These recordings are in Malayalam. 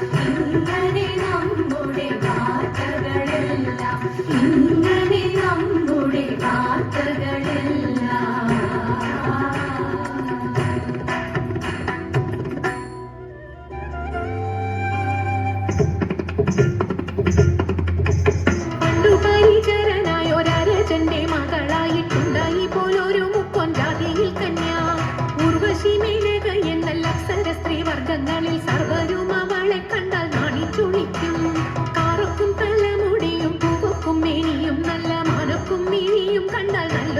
Thank you. 看在哪？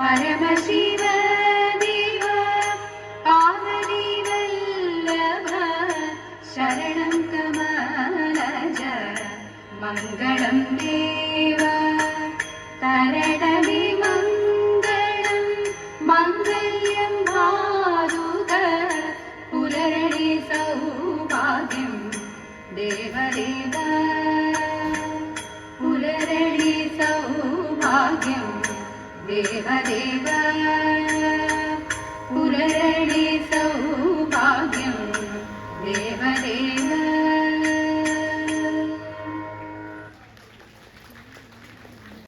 പരമശിവ ദേവ പാവനീവല്ലഭ ശരണം കമലജ ദേവ തരണമേ മംഗളം മംഗല്യം ഭാരുത സൗഭാഗ്യം ദേവദേവ ದೇವದೇವ